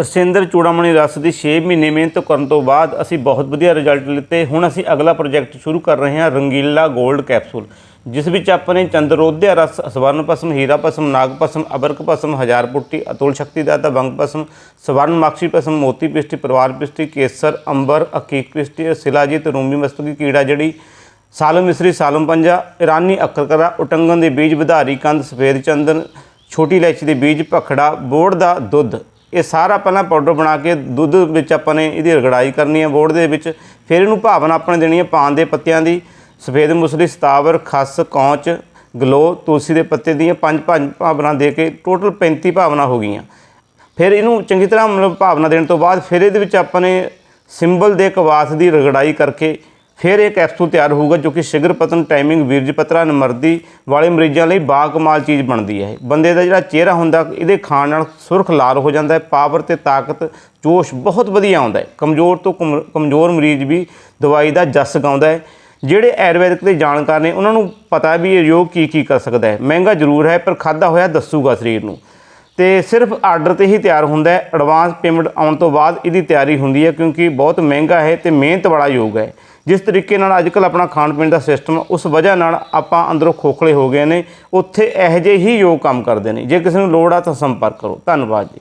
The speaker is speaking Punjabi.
ਰਸਿੰਦਰ ਚੂੜਾਮਣੀ ਰਸ ਦੀ 6 ਮਹੀਨੇ ਮਿਹਨਤ ਕਰਨ ਤੋਂ ਬਾਅਦ ਅਸੀਂ ਬਹੁਤ ਵਧੀਆ ਰਿਜ਼ਲਟ ਲਿੱਤੇ। ਹੁਣ ਅਸੀਂ ਅਗਲਾ ਪ੍ਰੋਜੈਕਟ ਸ਼ੁਰੂ ਕਰ ਰਹੇ ਹਾਂ ਰੰਗੀਲਾ 골ਡ ਕੈਪਸੂਲ ਜਿਸ ਵਿੱਚ ਆਪਣੇ ਚੰਦਰੋਧਿਆ ਰਸ, ਸਵਰਨ ਭਸਮ, ਹੀਰਾ ਪਸਮ ਨਾਗ ਭਸਮ, ਅਬਰਕ ਭਸਮ, ਹਜ਼ਾਰ ਪੁੱਟੀ, ਅਤੁਲ ਸ਼ਕਤੀ ਦਾਤਾ, ਬੰਗ ਭਸਮ, ਸਵਰਨ ਮਾਕਸ਼ੀ ਭਸਮ, ਮੋਤੀ ਪਿਸ਼ਟੀ, ਪਰਿਵਾਰ ਪਿਸ਼ਟੀ, ਕੇਸਰ, ਅੰਬਰ, ਅਕੀਕ ਪਿਸ਼ਟੀ, ਸਿਲਾਜੀਤ ਰੂਮੀ ਮਸਤਕੀ ਕੀੜਾ ਜੜੀ, ਸਾਲਮ ਮਿਸਰੀ, ਸਾਲਮ ਪੰਜਾ, ਇਰਾਨੀ ਅਕਰਕਰਾ, ਉਟੰਗਨ ਦੇ ਬੀਜ ਵਿਧਾਰੀ ਕੰਦ, ਸਫੇਦ ਚੰਦਨ, ਛੋਟੀ ਇਲਾਇਚੀ ਦੇ ਬੀਜ ਭਖੜਾ, ਬੋੜ ਦਾ ਦੁੱਧ। ਇਹ ਸਾਰਾ ਪਹਿਲਾਂ ਪਾਊਡਰ ਬਣਾ ਕੇ ਦੁੱਧ ਵਿੱਚ ਆਪਾਂ ਨੇ ਇਹਦੀ ਰਗੜਾਈ ਕਰਨੀ ਹੈ ਬੋੜ ਦੇ ਵਿੱਚ, ਫਿਰ ਇਹਨੂੰ ਭਾਵਨਾ ਆਪਾਂ ਨੇ ਦੇਣੀ ਹੈ ਪਾਨ ਦੇ ਪੱਤਿਆਂ ਦੀ, ਸਫੇਦ ਮੁਸਲੀ, ਸਤਾਵਰ, ਖਸ, ਕੌਂਚ, ਗਲੋ, ਤੁਲਸੀ ਦੇ ਪੱਤੇ ਦੀਆਂ ਪੰਜ ਪੰਜ ਭਾਵਨਾ ਦੇ ਕੇ ਟੋਟਲ 35 ਭਾਵਨਾ ਹੋ ਗਈਆਂ। ਫਿਰ ਇਹਨੂੰ ਚੰਗੀ ਤਰ੍ਹਾਂ ਮਤਲਬ ਭਾਵਨਾ ਦੇਣ ਤੋਂ ਬਾਅਦ ਫਿਰ ਇਹਦੇ ਵਿੱਚ ਆਪਾਂ ਨੇ ਸਿੰਬਲ ਦੇ ਕਵਾਸ ਦੀ ਰਗੜਾਈ ਕਰਕੇ ਫਿਰ ਇਹ ਕੈਪਸੂਲ ਤਿਆਰ ਹੋਊਗਾ ਜੋ ਕਿ ਸ਼ਿਗਰ ਪਤਨ ਟਾਈਮਿੰਗ ਵੀਰਜ ਪਤਰਾ ਨਮਰਦੀ ਵਾਲੇ ਮਰੀਜ਼ਾਂ ਲਈ ਬਾਕਮਾਲ ਚੀਜ਼ ਬਣਦੀ ਹੈ। ਬੰਦੇ ਦਾ ਜਿਹੜਾ ਚਿਹਰਾ ਹੁੰਦਾ, ਇਹਦੇ ਖਾਣ ਨਾਲ ਸੁਰਖ ਲਾਲ ਹੋ ਜਾਂਦਾ ਹੈ, ਪਾਵਰ ਤੇ ਤਾਕਤ, ਜੋਸ਼ ਬਹੁਤ ਵਧੀਆ ਆਉਂਦਾ ਹੈ। ਕਮਜ਼ੋਰ ਤੋਂ ਕਮ- ਕਮਜ਼ੋਰ ਮਰੀਜ਼ ਵੀ ਦਵਾਈ ਦਾ ਜਸ ਗਾਉਂਦਾ ਹੈ। ਜਿਹੜੇ ਆਯੁਰਵੈਦਿਕ ਦੇ ਜਾਣਕਾਰ ਨੇ, ਉਹਨਾਂ ਨੂੰ ਪਤਾ ਵੀ ਇਹ ਯੋਗ ਕੀ ਕੀ ਕਰ ਸਕਦਾ ਹੈ। ਮਹਿੰਗਾ ਜ਼ਰੂਰ ਹੈ, ਪਰ ਖਾਦਾ ਹੋਇਆ ਦੱਸੂਗਾ ਸਰੀਰ ਨੂੰ। ਤੇ ਸਿਰਫ ਆਰਡਰ ਤੇ ਹੀ ਤਿਆਰ ਹੁੰਦਾ ਹੈ। ਐਡਵਾਂਸ ਪੇਮੈਂਟ ਆਉਣ ਤੋਂ ਬਾਅਦ ਇਹਦੀ ਤਿਆਰੀ ਹੁੰਦੀ ਹੈ, ਕਿਉਂਕਿ ਬਹੁਤ ਮਹਿੰਗਾ ਹੈ ਤੇ ਮਿਹਨਤ ਵਾਲਾ ਯੋਗ ਹੈ। ਜਿਸ ਤਰੀਕੇ ਨਾਲ ਅੱਜਕੱਲ ਆਪਣਾ ਖਾਣ ਪੀਣ ਦਾ ਸਿਸਟਮ, ਉਸ ਵਜ੍ਹਾ ਨਾਲ ਆਪਾਂ ਅੰਦਰੋਂ ਖੋਖਲੇ ਹੋ ਗਏ ਨੇ, ਉੱਥੇ ਇਹੋ ਜਿਹੇ ਹੀ ਯੋਗ ਕੰਮ ਕਰਦੇ ਨੇ। ਜੇ ਕਿਸੇ ਨੂੰ ਲੋੜ ਆ ਤਾਂ ਸੰਪਰਕ ਕਰੋ। ਧੰਨਵਾਦ ਜੀ।